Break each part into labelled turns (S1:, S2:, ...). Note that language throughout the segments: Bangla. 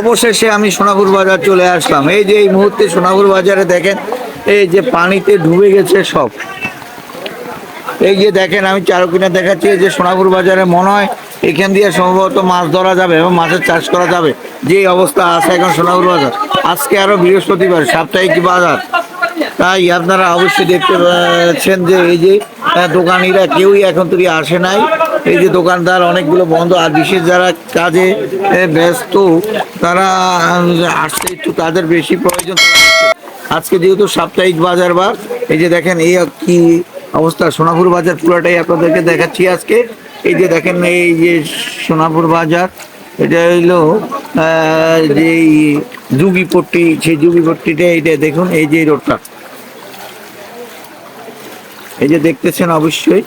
S1: অবশেষে আমি সোনাপুর বাজার চলে আসলাম। এই যে এই মুহূর্তে সোনাপুর বাজারে দেখেন, এই যে পানিতে ডুবে গেছে সব। এই যে দেখেন, আমি চারকিনা দেখাচ্ছি যে সোনাপুর বাজারে মনে হয় এখান দিয়ে সম্ভবত মাছ ধরা যাবে এবং মাছের চাষ করা যাবে। যে অবস্থা আছে এখন সোনাপুর বাজার। আজকে আরও বৃহস্পতিবার, সাপ্তাহিক বাজার। তাই আপনারা অবশ্যই দেখতে পাচ্ছেন যে এই যে দোকানিরা কেউই এখন থেকে আসে নাই। এই যে দোকানদার, অনেকগুলো বন্ধ। আর বিশেষ যারা কাজে ব্যস্ত, তারা আসতে একটু তাদের বেশি প্রয়োজন। আজকে যেহেতু সাপ্তাহিক বাজার বার, এই যে দেখেন, এই কি অবস্থা। সোনাপুর বাজার পুরোটাই আপনাদেরকে দেখাচ্ছি আজকে। এই যে দেখেন, এই যে সোনাপুর বাজার, এটা হইল যে যুগিপট্টি সেই যুগিপট্টিটা এইটা দেখুন, এই যে রোডটা। এই যে দেখতেছেন অবশ্যই।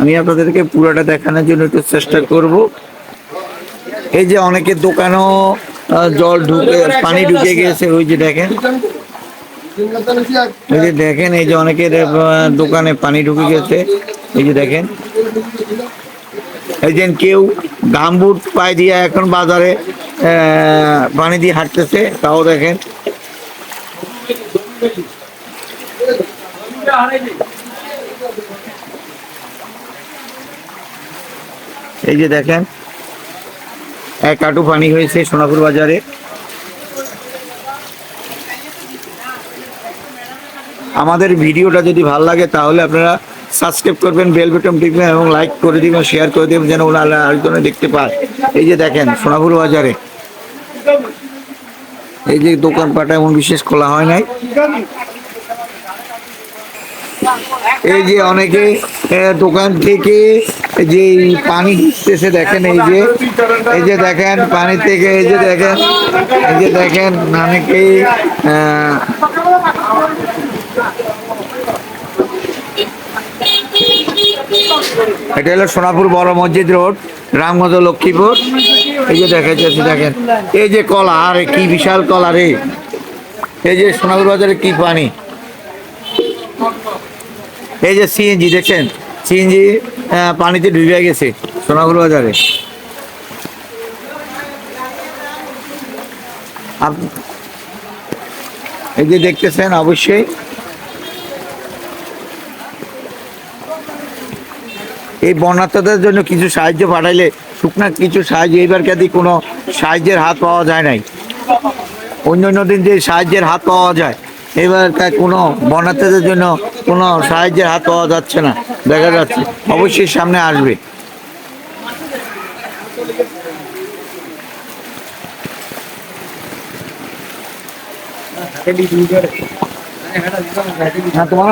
S1: আমি আপনাদেরকে পুরোটা দেখানোর জন্য একটু চেষ্টা করব। এই যে অনেকের দোকানও জল ঢুকে, পানি ঢুকে গেছে, ওই যে দেখেন। এই যে দেখেন, এই যে অনেকের দোকানে পানি ঢুকে গেছে, এই যে দেখেন। এই যে কেউ গামবুট পায়ে দিয়ে এখন বাজারে পানি দিয়ে হাঁটতেছে, তাও দেখেন। এই যে দেখেন, এক কাটু পানি হয়েছে সোনাপুর বাজারে। আমাদের ভিডিওটা যদি ভালো লাগে, তাহলে আপনারা সাবস্ক্রাইব করবেন বেল বাটন টিপবেন এবং লাইক করে দিবেন শেয়ার করে দিবেন, যেন ওনারা আরেকজনে দেখতে পায়। এই যে দেখেন, সোনাপুর বাজারে। এই যে দোকানপাট এমন বিশেষ খোলা হয় নাই। এই যে অনেকে দোকান থেকে যে পানি এসে দেখেন এই যে এই যে দেখেন পানি থেকে এই যে দেখেন এই যে দেখেন অনেকেই আহ, এটা হলো সোনাপুর বড় মসজিদ রোড রামগঞ্জ লক্ষ্মীপুর। এই যে দেখা যাচ্ছে দেখেন এই যে কলা আরে কি বিশাল কলা রে। এই যে সোনাপুর বাজারে কি পানি। এই যে সিএনজি দেখছেন, সিএনজি পানিতে ডুবে গেছে সোনাগুলো বাজারে। এই যে দেখতেছেন, অবশ্যই। এই বন্যার্থদের জন্য কিছু সাহায্য পাঠাইলে, শুকনা কিছু সাহায্য, এইবার কাদি কোনো সাহায্যের হাত পাওয়া যায় নাই। অন্য অন্য দিন যে সাহায্যের হাত পাওয়া যায় এবার তা কোনো বন্যার্থদের জন্য কোনো সাহায্যের হাত পাওয়া যাচ্ছে না দেখা যাচ্ছে অবশ্যই সামনে আসবে হ্যাঁ তোমার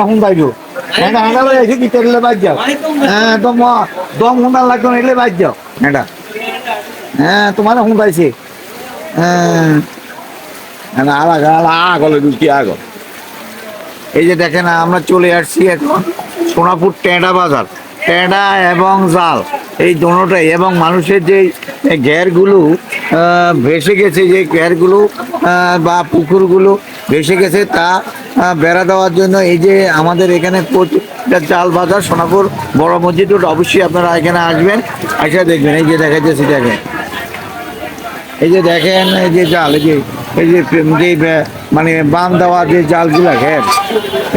S1: হ্যাঁ হ্যাঁ যাও হ্যাঁ হ্যাঁ হ্যাঁ হ্যাঁ হ্যাঁ আগলে ঢুকি আগ এই যে দেখেন, আমরা চলে আসছি এখন সোনাপুর টেঁডা বাজার। টেঁডা এবং জাল, এই দোনোটাই। এবং মানুষের যে ঘেরগুলো ভেসে গেছে, যে ঘেরগুলো বা পুকুরগুলো ভেসে গেছে, তা বেড়া দেওয়ার জন্য এই যে আমাদের এখানে চাল বাজার, সোনাপুর বড় মসজিদ অবশ্যই আপনারা এখানে আসবেন এসে দেখবেন। এই যে দেখা যাচ্ছে দেখেন। এই যে দেখেন, এই যে জাল, এই যে এই যে যে মানে বান দেওয়া যে জালগুলা ঘের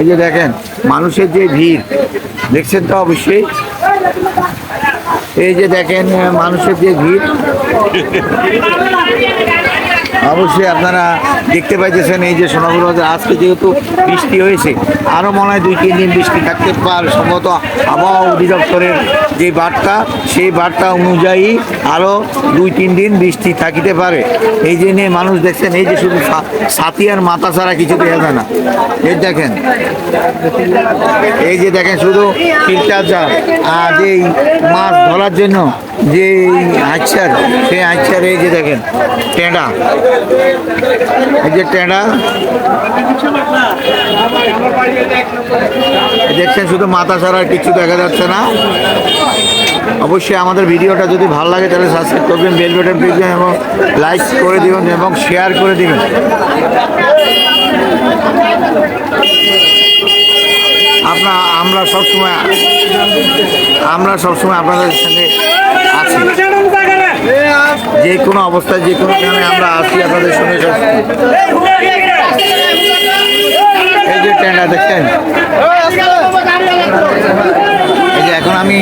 S1: এই যে দেখেন, মানুষের যে ভিড়, দেখছেন তো অবশ্যই? এই যে দেখেন মানুষের যে ভিড়। অবশ্যই আপনারা দেখতে পাইতেছেন এই যে বাজার আজকে যেহেতু বৃষ্টি হয়েছে আরও মনে হয় দুই, তিন দিন বৃষ্টি থাকতে পারে। সম্ভবত আবহাওয়া অধিদপ্তরের যে বার্তা, সেই বার্তা অনুযায়ী আরও দুই, তিন দিন বৃষ্টি থাকিতে পারে। এই যে নিয়ে মানুষ দেখছেন, এই যে শুধু সা- ছাতি আর মাথা ছাড়া কিছু দেখা যায় না। এই দেখেন, এই যে দেখেন শুধু ফিল্টার যা আর যে মাছ ধরার জন্য যে আচ্ছার, সেই আচ্ছার এই যে দেখেন, টেঁডা। এই যে টেঁডা। শুধু মাথা ছাড়া কিছু দেখা যাচ্ছে না। অবশ্যই আমাদের ভিডিওটা যদি ভালো লাগে, তাহলে সাবস্ক্রাইব করবেন বেল বাটন টিপবেন এবং লাইক করে দিবেন এবং শেয়ার করে দিবেন। আপনার, আমরা সবসময় আমরা সবসময় আপনাদের সঙ্গে আছি। যে কোনো অবস্থায় যে কোনো কারণে আমরা আসি আপনাদের সঙ্গে। এই যে ট্রেনটা দেখছেন এই যে এখন আমি